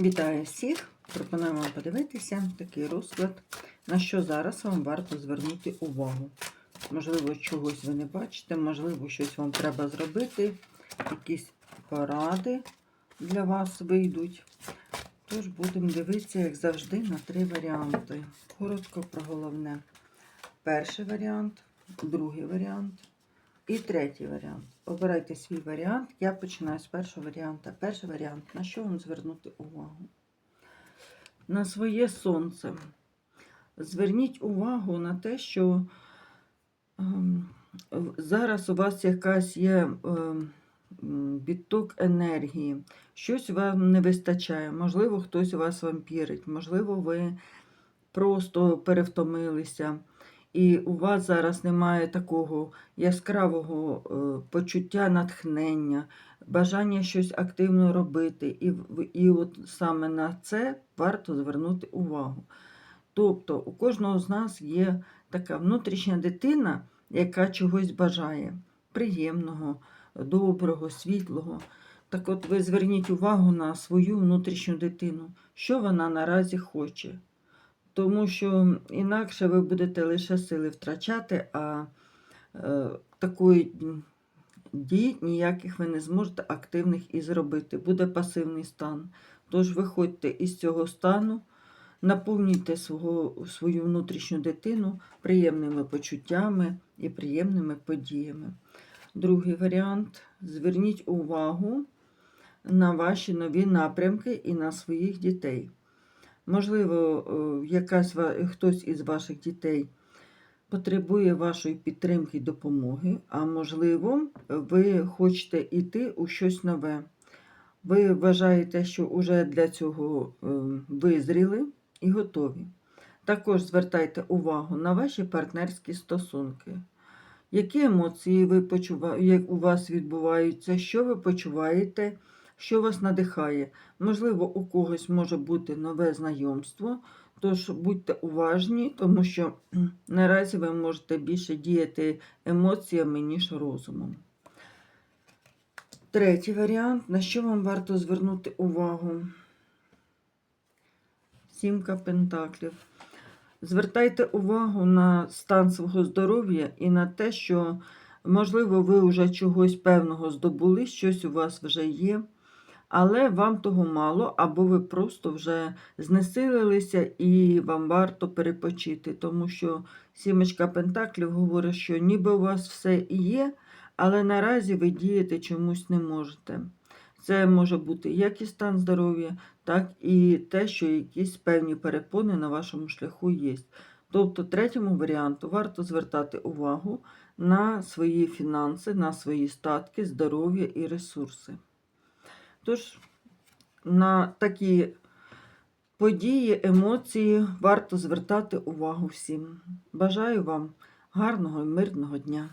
Вітаю всіх! Пропонуємо вам подивитися такий розклад, на що зараз вам варто звернути увагу. Можливо, чогось ви не бачите, можливо, щось вам треба зробити, якісь поради для вас вийдуть. Тож будемо дивитися, як завжди, на три варіанти. Коротко про головне. Перший варіант, другий варіант і третій варіант. Обирайте свій варіант. Я починаю з першого варіанта. Перший варіант, на що вам звернути увагу? На своє сонце. Зверніть увагу на те, що ем, зараз у вас якась є ем, відток енергії, щось вам не вистачає. Можливо, хтось у вас вампірить, можливо, ви просто перевтомилися. І у вас зараз немає такого яскравого е, почуття натхнення, бажання щось активно робити. І, і от саме на це варто звернути увагу. Тобто у кожного з нас є така внутрішня дитина, яка чогось бажає приємного, доброго, світлого. Так от ви зверніть увагу на свою внутрішню дитину, що вона наразі хоче. Тому що інакше ви будете лише сили втрачати, а е, такої дій ніяких ви не зможете активних і зробити. Буде пасивний стан. Тож виходьте із цього стану, наповнюйте свого, свою внутрішню дитину приємними почуттями і приємними подіями. Другий варіант зверніть увагу на ваші нові напрямки і на своїх дітей. Можливо, е, якась, хтось із ваших дітей потребує вашої підтримки і допомоги, а можливо, ви хочете йти у щось нове. Ви вважаєте, що вже для цього е, визріли і готові. Також звертайте увагу на ваші партнерські стосунки. Які емоції ви почува... у вас відбуваються, що ви почуваєте, що вас надихає? Можливо, у когось може бути нове знайомство, тож будьте уважні, тому що наразі ви можете більше діяти емоціями, ніж розумом. Третій варіант, на що вам варто звернути увагу? Сімка пентаклів. Звертайте увагу на стан свого здоров'я і на те, що, можливо, ви вже чогось певного здобули, щось у вас вже є, але вам того мало, або ви просто вже знесилилися і вам варто перепочити, тому що сімечка пентаклів говорить, що ніби у вас все і є, але наразі ви діяти чомусь не можете. Це може бути як і стан здоров'я, так і те, що якісь певні перепони на вашому шляху є. Тобто, третьому варіанту варто звертати увагу на свої фінанси, на свої статки, здоров'я і ресурси. Тож, на такі події, емоції варто звертати увагу всім. Бажаю вам гарного і мирного дня!